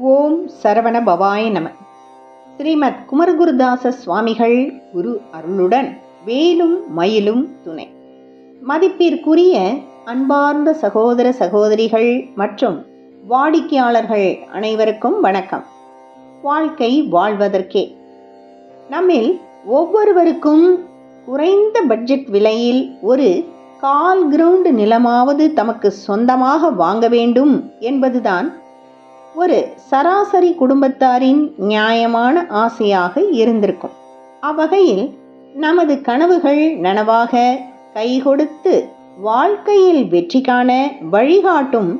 ஓம் சரவண பவாய நம. ஸ்ரீமத் குமரகுருதாச சுவாமிகள் குரு அருளுடன் வேலும் மயிலும் துணை. மதிப்பிற்குரிய அன்பார்ந்த சகோதர சகோதரிகள் மற்றும் வாடிக்கையாளர்கள் அனைவருக்கும் வணக்கம். வாழ்க்கை வாழ்வதற்கே. நம்மில் ஒவ்வொருவருக்கும் குறைந்த பட்ஜெட் விலையில் ஒரு கால் கிரவுண்டு நிலமாவது தமக்கு சொந்தமாக வாங்க வேண்டும் என்பதுதான் ஒரு சராசரி குடும்பத்தாரின் நியாயமான ஆசையாக இருந்திருக்கும். அவ்வகையில் நமது கனவுகள் நனவாக கை கொடுத்து வாழ்க்கையில் வெற்றி காண வழிகாட்டும்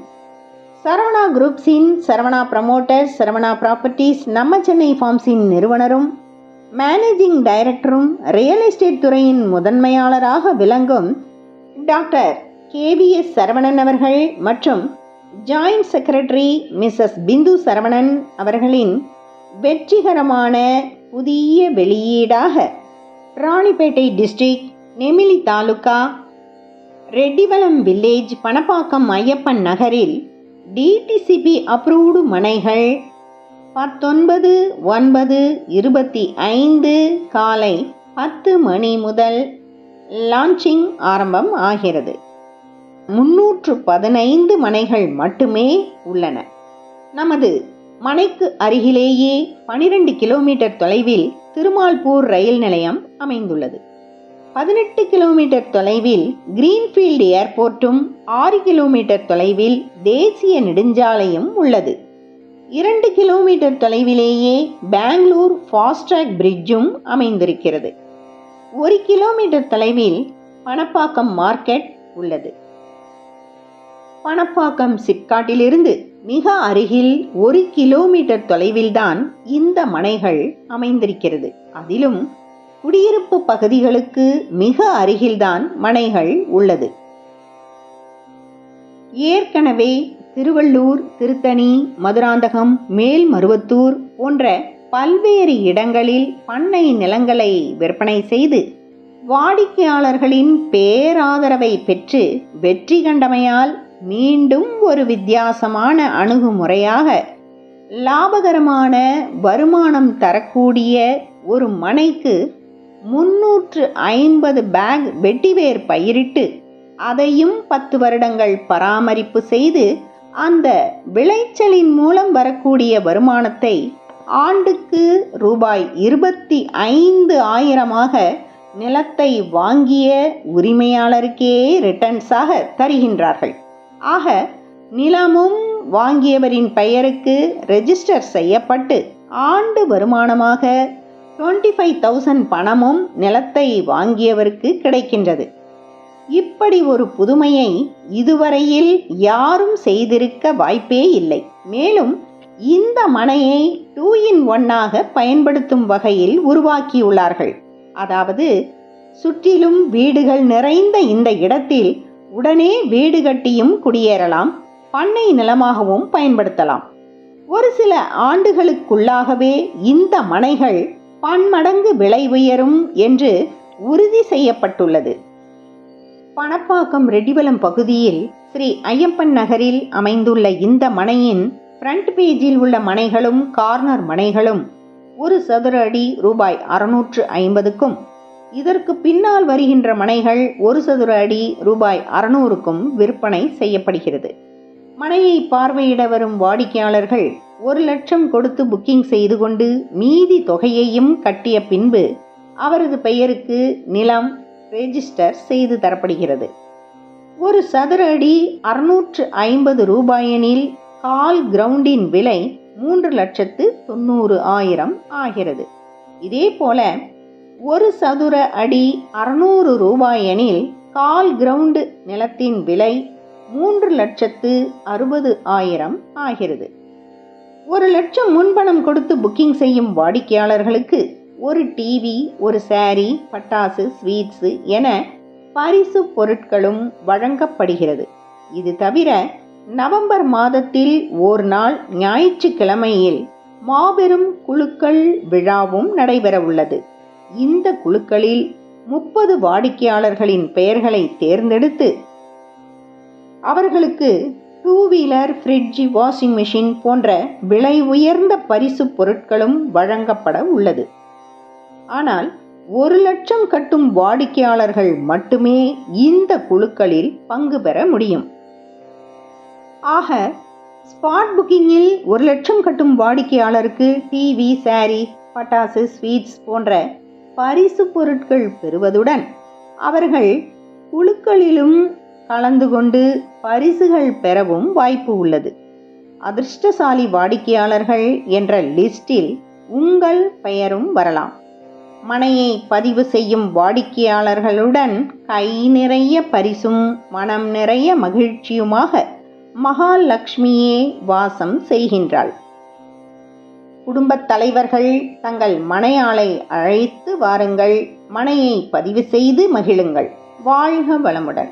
சரவணா குரூப்ஸின் சரவணா ப்ரமோட்டர்ஸ் சரவணா ப்ராப்பர்ட்டிஸ் நம்ம சென்னை ஃபார்ம்ஸின் நிறுவனரும் மேனேஜிங் டைரக்டரும் ரியல் எஸ்டேட் துறையின் முதன்மையாளராக விளங்கும் டாக்டர் கேவிஎஸ் சரவணன் அவர்கள் மற்றும் joint secretary Mrs Bindu Saravanan அவர்களின் வெற்றிகரமான புதிய வெளியீடாக ராணிப்பேட்டை டிஸ்ட்ரிக்ட் நெமிலி தாலுகா ரெட்டிவளம் வில்லேஜ் பணப்பாக்கம் ஐயப்பன் நகரில் டிடிசிபி அப்ரூவ்டு மனைகள் பத்தொன்பது ஒன்பது இருபத்தி ஐந்து காலை பத்து மணி முதல் லான்ச்சிங் ஆரம்பம் ஆகிறது. முன்னூற்று பதினைந்து மனைகள் மட்டுமே உள்ளன. நமது மனைக்கு அருகிலேயே பனிரெண்டு கிலோமீட்டர் தொலைவில் திருமால்பூர் ரயில் நிலையம் அமைந்துள்ளது. பதினெட்டு கிலோமீட்டர் தொலைவில் கிரீன்ஃபீல்டு ஏர்போர்ட்டும் ஆறு கிலோமீட்டர் தொலைவில் தேசிய நெடுஞ்சாலையும் உள்ளது. இரண்டு கிலோமீட்டர் தொலைவிலேயே பெங்களூர் ஃபாஸ்ட்ராக் பிரிட்ஜும் அமைந்திருக்கிறது. ஒரு கிலோமீட்டர் தொலைவில் பணப்பாக்கம் மார்க்கெட் உள்ளது. பணப்பாக்கம் சிப்காட்டிலிருந்து மிக அருகில் ஒரு கிலோமீட்டர் தொலைவில்தான் இந்த மனைகள் அமைந்திருக்கிறது. அதிலும் குடியிருப்பு பகுதிகளுக்கு மிக அருகில்தான் மனைகள் உள்ளது. ஏற்கனவே திருவள்ளூர் திருத்தணி மதுராந்தகம் மேல்மருவத்தூர் போன்ற பல்வேறு இடங்களில் பண்ணை நிலங்களை விற்பனை செய்து வாடிக்கையாளர்களின் பேராதரவை பெற்று வெற்றி கண்டமையால் மீண்டும் ஒரு வித்தியாசமான அணுகுமுறையாக லாபகரமான வருமானம் தரக்கூடிய ஒரு மனைக்கு முன்னூற்று ஐம்பது பேக் வெட்டிவேர் பயிரிட்டு அதையும் பத்து வருடங்கள் பராமரிப்பு செய்து அந்த விளைச்சலின் மூலம் வரக்கூடிய வருமானத்தை ஆண்டுக்கு ரூபாய் இருபத்தி ஐந்து ஆயிரமாக நிலத்தை வாங்கிய உரிமையாளருக்கே ரிட்டர்ன்ஸாக தருகின்றார்கள். ஆக நிலமும் வாங்கியவரின் பெயருக்கு ரெஜிஸ்டர் செய்யப்பட்டு ஆண்டு வருமானமாக டுவெண்ட்டி ஃபைவ் தௌசண்ட் பணமும் நிலத்தை வாங்கியவருக்கு கிடைக்கின்றது. இப்படி ஒரு புதுமையை இதுவரையில் யாரும் செய்திருக்க வாய்ப்பே இல்லை. மேலும் இந்த மனையை டூ இன் ஒன்னாக பயன்படுத்தும் வகையில் உருவாக்கியுள்ளார்கள். அதாவது சுற்றிலும் வீடுகள் நிறைந்த இந்த இடத்தில் உடனே வீடு கட்டியும் குடியேறலாம் பண்ணை நிலமாகவும் பயன்படுத்தலாம். ஒரு சில ஆண்டுகளுக்குள்ளாகவே இந்த மனைகள் பன்மடங்கு விலை உயரும் என்று உறுதி செய்யப்பட்டுள்ளது. பணப்பாக்கம் ரெட்டிவலம் பகுதியில் ஸ்ரீ ஐயப்பன் நகரில் அமைந்துள்ள இந்த மனையின் ஃப்ரண்ட் பேஜில் உள்ள மனைகளும் கார்னர் மனைகளும் ஒரு சதுர அடி ரூபாய் அறுநூற்று ஐம்பதுக்கும் இதற்கு பின்னால் வருகின்ற மனைகள் ஒரு சதுர அடி ரூபாய் அறுநூறுக்கும் விற்பனை செய்யப்படுகிறது. மனையை பார்வையிட வரும் வாடிக்கையாளர்கள் ஒரு லட்சம் கொடுத்து புக்கிங் செய்து கொண்டு மீதி தொகையையும் கட்டிய பின்பு அவரது பெயருக்கு நிலம் ரெஜிஸ்டர் செய்து தரப்படுகிறது. ஒரு சதுர அடி அறுநூற்று ஐம்பது ரூபாயெனில் கால் கிரவுண்டின் விலை மூன்று லட்சத்து தொண்ணூறு ஆயிரம் ஆகிறது. இதே போல ஒரு சதுர அடி அறுநூறு ரூபாயெனில் கால் கிரவுண்டு நிலத்தின் விலை மூன்று லட்சத்து அறுபது ஆயிரம் ஆகிறது. ஒரு லட்சம் முன்பணம் கொடுத்து புக்கிங் செய்யும் வாடிக்கையாளர்களுக்கு ஒரு டிவி ஒரு சாரி பட்டாசு ஸ்வீட்ஸு என பரிசு பொருட்களும் வழங்கப்படுகிறது. இது தவிர நவம்பர் மாதத்தில் ஓர் நாள் ஞாயிற்றுக்கிழமையில் மாபெரும் குழுக்கள் விழாவும் நடைபெற உள்ளது இந்த குழுக்களில் முப்பது வாடிக்கையாளர்களின் பெயர்களை தேர்ந்தெடுத்து அவர்களுக்கு two wheeler fridge washing machine போன்ற விலை உயர்ந்த பரிசு பொருட்களும் வழங்கப்பட உள்ளது. ஆனால் ஒரு லட்சம் கட்டும் வாடிக்கையாளர்கள் மட்டுமே இந்த குழுக்களில் பங்கு பெற முடியும். ஆக ஸ்பாட் புக்கிங்கில் ஒரு லட்சம் கட்டும் வாடிக்கையாளருக்கு டிவி சாரி பட்டாசு ஸ்வீட்ஸ் போன்ற பரிசு பொருட்கள் பெறுவதுடன் அவர்கள் குழுக்களிலும் கலந்து கொண்டு பரிசுகள் பெறவும் வாய்ப்பு உள்ளது. அதிர்ஷ்டசாலி வாடிக்கையாளர்கள் என்ற லிஸ்டில் உங்கள் பெயரும் வரலாம். மனையை பதிவு செய்யும் வாடிக்கையாளர்களுடன் கை நிறைய பரிசும் மனம் நிறைய மகிழ்ச்சியுமாக மகாலட்சுமியே வாசம் செய்கின்றாள். குடும்பத் தலைவர்கள் தங்கள் மனையாளை அழைத்து வாருங்கள். மனையை பதிவு செய்து மகிழுங்கள். வாழ்க வளமுடன்.